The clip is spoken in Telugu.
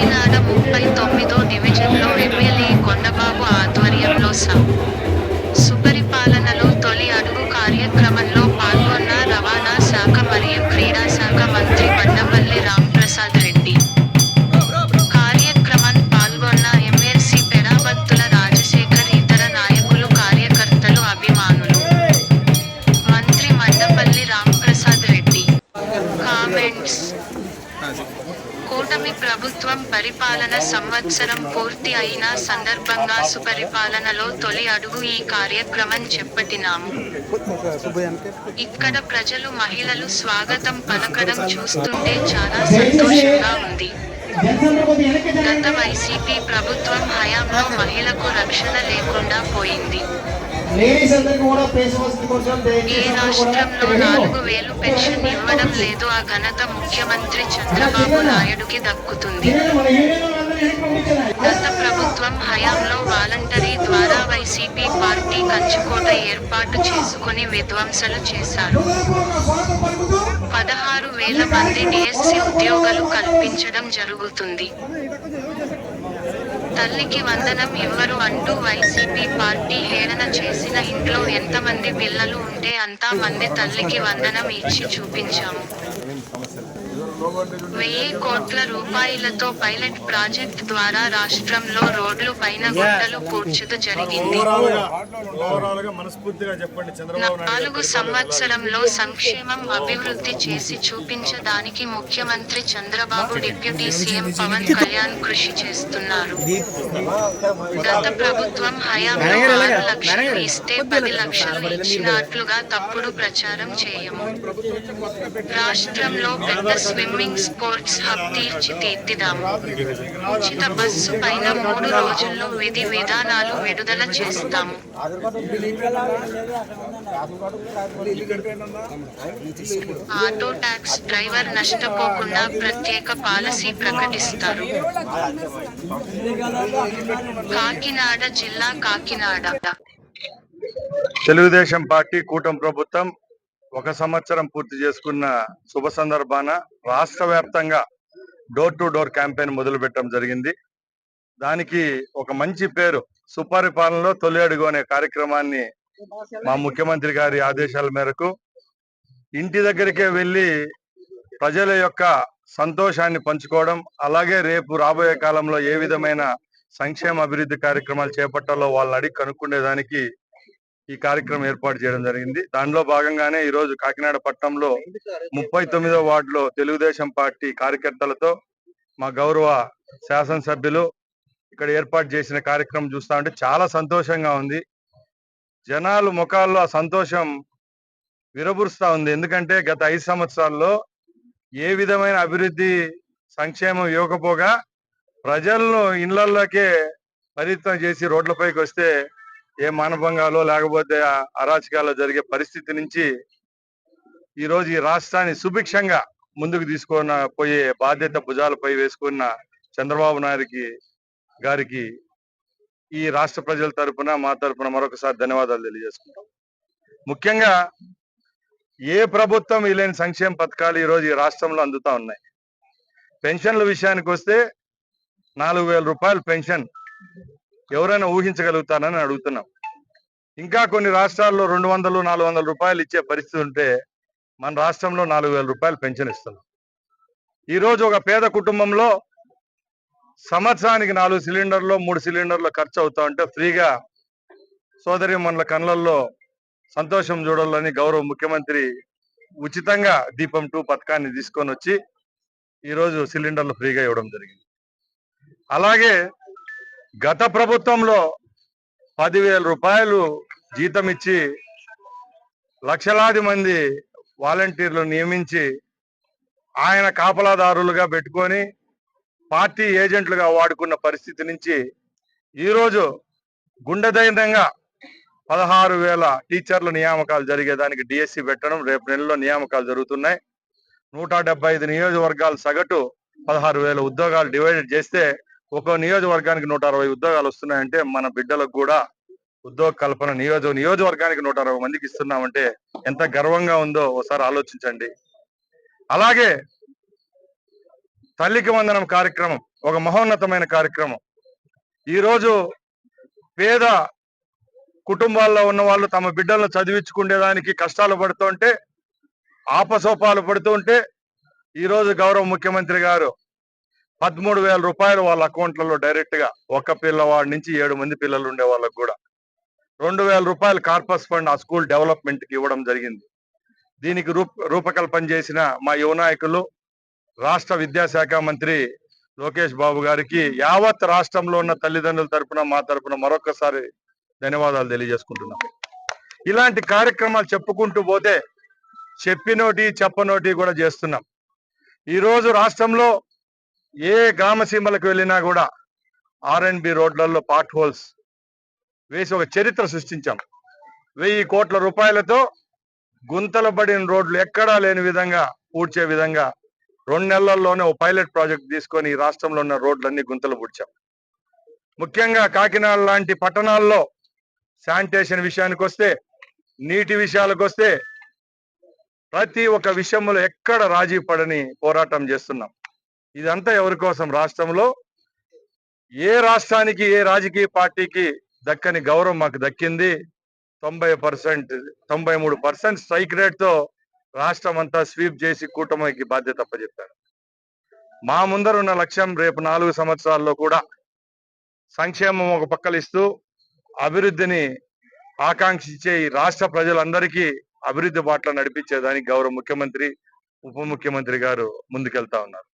కాకినాడ ముప్పై తొమ్మిదో డివిజన్లో ఎమ్మెల్యే కొండబాబు ఆధ్వర్యంలో సం సుపరిపాలనలో తొలి అడుగు కార్యక్రమంలో పాల్గొన్న రవాణా శాఖ మరియు క్రీడా శాఖ మంత్రి బండపల్లి రాంప్రసాద్ రెడ్డి. కార్యక్రమం పాల్గొన్న ఎమ్మెల్సీ పెరాబత్తుల రాజశేఖర్ ఇతర నాయకులు కార్యకర్తలు అభిమానులు. మంత్రి మండపల్లి రాంప్రసాద్ రెడ్డి. కామెంట్స్. కూటమి ప్రభుత్వం పరిపాలన సంవత్సరం పూర్తి అయిన సందర్భంగా సుపరిపాలనలో తొలి అడుగు ఈ కార్యక్రమం చేపట్టినాము. ఇక్కడ ప్రజలు మహిళలు స్వాగతం పలకడం చూస్తుంటే చాలా సంతోషంగా ఉంది. గత వైసీపీ ప్రభుత్వం హయాంలో మహిళకు రక్షణ లేకుండా పోయింది. లేడీస్ అందరికి కూడా వస్తుంది కొంచెం రాష్ట్రంలో నాలుగు వేలు పెన్షన్ ఇవ్వడం లేదు. ఆ ఘనత ముఖ్యమంత్రి చంద్రబాబు నాయుడుకి దక్కుతుంది. గత ప్రభుత్వం హయాంలో వాలంటరీ ద్వారా వైసీపీ పార్టీ కంచుకోట ఏర్పాటు చేసుకుని విధ్వంసలు చేశారు. పదహారు వేల మంది డిఎస్సి ఉద్యోగాలు కల్పించడం జరుగుతుంది. తల్లికి వందనం ఇవ్వరు అంటూ వైసీపీ పార్టీ హేళన చేసిన ఇంట్లో ఎంతమంది పిల్లలు ఉంటే అంతా మంది తల్లికి వందనం ఇచ్చి చూపించాము. వెయ్యి కోట్ల రూపాయలతో పైలట్ ప్రాజెక్ట్ ద్వారా రాష్ట్రంలో రోడ్లు పైన గుంటలు పూడ్చుట జరిగింది. ఓవరాల్గా ఓవరాల్గా మనస్ఫూర్తిగా చెప్పండి. చంద్రబాబు నాయుడు నాలుగు సంవత్సరంలో సంక్షేమం అభివృద్ధి చేసి చూపించడానికి ముఖ్యమంత్రి చంద్రబాబు డిప్యూటీ సీఎం పవన్ కళ్యాణ్ కృషి చేస్తున్నారు. గత ప్రభుత్వం హయాంలో ఆరు లక్షలు ఇస్తే పది లక్షలు ఇచ్చినట్లుగా తప్పుడు ప్రచారం చేయము. రాష్ట్రంలో పెద్ద స్విమ్మింగ్ స్పోర్ట్స్ హబ్ తీర్చిదిద్దాము ఉచిత బస్సు పైన మూడు రోజుల్లో విధి విధానాలు విడుదల చేస్తాము. ఆటో ట్యాక్స్ డ్రైవర్ నష్టపోకుండా ప్రత్యేక పాలసీ ప్రకటిస్తారు. కాకినాడ జిల్లా కాకినాడ. తెలుగుదేశం పార్టీ కూటమి ప్రభుత్వం ఒక సంవత్సరం పూర్తి చేసుకున్న శుభ సందర్భాన రాష్ట్ర వ్యాప్తంగా డోర్ టు డోర్ క్యాంపెయిన్ మొదలు పెట్టడం జరిగింది. దానికి ఒక మంచి పేరు సుపరిపాలనలో తొలి అడుగు అనే కార్యక్రమాన్ని మా ముఖ్యమంత్రి గారి ఆదేశాల మేరకు ఇంటి దగ్గరికే వెళ్ళి ప్రజల యొక్క సంతోషాన్ని పంచుకోవడం అలాగే రేపు రాబోయే కాలంలో ఏ విధమైన సంక్షేమ అభివృద్ధి కార్యక్రమాలు చేపట్టాలో వాళ్ళని అడిగి కనుక్కునేదానికి ఈ కార్యక్రమం ఏర్పాటు చేయడం జరిగింది. దానిలో భాగంగానే ఈ రోజు కాకినాడ పట్టణంలో ముప్పై తొమ్మిదో వార్డులో తెలుగుదేశం పార్టీ కార్యకర్తలతో మా గౌరవ శాసనసభ్యులు ఇక్కడ ఏర్పాటు చేసిన కార్యక్రమం చూస్తా ఉంటే చాలా సంతోషంగా ఉంది. జనాలు ముఖాల్లో ఆ సంతోషం విరబురుస్తా ఉంది. ఎందుకంటే గత ఐదు సంవత్సరాల్లో ఏ విధమైన అభివృద్ధి సంక్షేమం ఇవ్వకపోగా ప్రజలను ఇళ్ళలోకే పరితం చేసి రోడ్లపైకి వస్తే ఏ మానభంగాలో లేకపోతే అరాచకాల్లో జరిగే పరిస్థితి నుంచి ఈరోజు ఈ రాష్ట్రాన్ని సుభిక్షంగా ముందుకు తీసుకున్న పోయే బాధ్యత భుజాలపై వేసుకున్న చంద్రబాబు నాయుడికి గారికి ఈ రాష్ట్ర ప్రజల తరపున మా తరపున మరొకసారి ధన్యవాదాలు తెలియజేసుకుంటాం. ముఖ్యంగా ఏ ప్రభుత్వం లేని సంక్షేమ పథకాలు ఈ రోజు ఈ రాష్ట్రంలో అందుతా ఉన్నాయి? పెన్షన్ల విషయానికి వస్తే నాలుగు వేల రూపాయలు పెన్షన్ ఎవరైనా ఊహించగలుగుతానని అడుగుతున్నాం. ఇంకా కొన్ని రాష్ట్రాల్లో రెండు వందలు నాలుగు వందల రూపాయలు ఇచ్చే పరిస్థితి ఉంటే మన రాష్ట్రంలో నాలుగు వేల రూపాయలు పెన్షన్ ఇస్తున్నాం. ఈరోజు ఒక పేద కుటుంబంలో సంవత్సరానికి నాలుగు సిలిండర్లు మూడు సిలిండర్లు ఖర్చు అవుతా ఉంటే ఫ్రీగా సోదరి మనల కళ్ళల్లో సంతోషం చూడాలని గౌరవ ముఖ్యమంత్రి ఉచితంగా దీపం టూ పథకాన్ని తీసుకొని వచ్చి ఈరోజు సిలిండర్లు ఫ్రీగా ఇవ్వడం జరిగింది. అలాగే గత ప్రభుత్వంలో పదివేల రూపాయలు జీతం ఇచ్చి లక్షలాది మంది వాలంటీర్లు నియమించి ఆయన కాపలాదారులుగా పెట్టుకొని పార్టీ ఏజెంట్లుగా వాడుకున్న పరిస్థితి నుంచి ఈరోజు గుండెదైనంగా పదహారు వేల టీచర్ల నియామకాలు జరిగేదానికి డిఎస్సి పెట్టడం రేపు నెలలో నియామకాలు జరుగుతున్నాయి. నూట డెబ్బై ఐదు నియోజకవర్గాలు సగటు పదహారు వేల ఉద్యోగాలు డివైడెడ్ చేస్తే ఒక నియోజకవర్గానికి నూట అరవై ఉద్యోగాలు వస్తున్నాయంటే మన బిడ్డలకు కూడా ఉద్యోగ కల్పన నియోజక నియోజకవర్గానికి నూట అరవై మందికి ఇస్తున్నామంటే ఎంత గర్వంగా ఉందో ఒకసారి ఆలోచించండి. అలాగే తల్లికి వందనం కార్యక్రమం ఒక మహోన్నతమైన కార్యక్రమం. ఈరోజు పేద కుటుంబాల్లో ఉన్న వాళ్ళు తమ బిడ్డలను చదివించుకునేదానికి కష్టాలు పడుతుంటే ఆపసోపాలు పడుతుంటే ఈరోజు గౌరవ ముఖ్యమంత్రి గారు పదమూడు వేల రూపాయలు వాళ్ళ అకౌంట్లలో డైరెక్ట్గా ఒక్క పిల్లవాడి నుంచి ఏడు మంది పిల్లలు ఉండే వాళ్ళకు కూడా. రెండు వేల రూపాయలు కార్పస్ ఫండ్ ఆ స్కూల్ డెవలప్మెంట్కి ఇవ్వడం జరిగింది. దీనికి రూప రూపకల్పన చేసిన మా యువ నాయకులు రాష్ట్ర విద్యాశాఖ మంత్రి లోకేష్ బాబు గారికి యావత్ రాష్ట్రంలో ఉన్న తల్లిదండ్రుల తరపున మా తరపున మరొకసారి ధన్యవాదాలు తెలియజేసుకుంటున్నాం. ఇలాంటి కార్యక్రమాలు చెప్పుకుంటూ పోతే చెప్పినోటి చెప్పనోటి కూడా చేస్తున్నాం. ఈ రోజు రాష్ట్రంలో ఏ గ్రామ సీమలకు వెళ్ళినా కూడా ఆర్ అండ్ బి రోడ్లలో పార్ట్ హోల్స్ వేసి ఒక చరిత్ర సృష్టించాం. వెయ్యి కోట్ల రూపాయలతో గుంతలు పడిన రోడ్లు ఎక్కడా లేని విధంగా పూడ్చే విధంగా రెండు నెలల్లోనే ఓ పైలట్ ప్రాజెక్ట్ తీసుకొని ఈ రాష్ట్రంలో ఉన్న రోడ్లన్నీ గుంతలు పూడ్చాం. ముఖ్యంగా కాకినాడ లాంటి పట్టణాల్లో శానిటేషన్ విషయానికి వస్తే నీటి విషయాలకు వస్తే ప్రతి ఒక్క విషయంలో ఎక్కడ రాజీ పడని పోరాటం చేస్తున్నాం. ఇదంతా ఎవరి కోసం? రాష్ట్రంలో ఏ రాష్ట్రానికి ఏ రాజకీయ పార్టీకి దక్కని గౌరవం మాకు దక్కింది? తొంభై పర్సెంట్ తొంభై మూడు పర్సెంట్ స్ట్రైక్ రేట్తో రాష్ట్రం అంతా స్వీప్ చేసి కూటమికి బాధ్యత అప్పచెప్పారు. మా ముందర ఉన్న లక్ష్యం రేపు నాలుగు సంవత్సరాల్లో కూడా సంక్షేమం ఒక పక్కలిస్తూ అభివృద్ధిని ఆకాంక్షించే ఈ రాష్ట్ర ప్రజలందరికీ అభివృద్ధి బాటలో నడిపించేదానికి గౌరవ ముఖ్యమంత్రి ఉప ముఖ్యమంత్రి గారు ముందుకెళ్తా ఉన్నారు.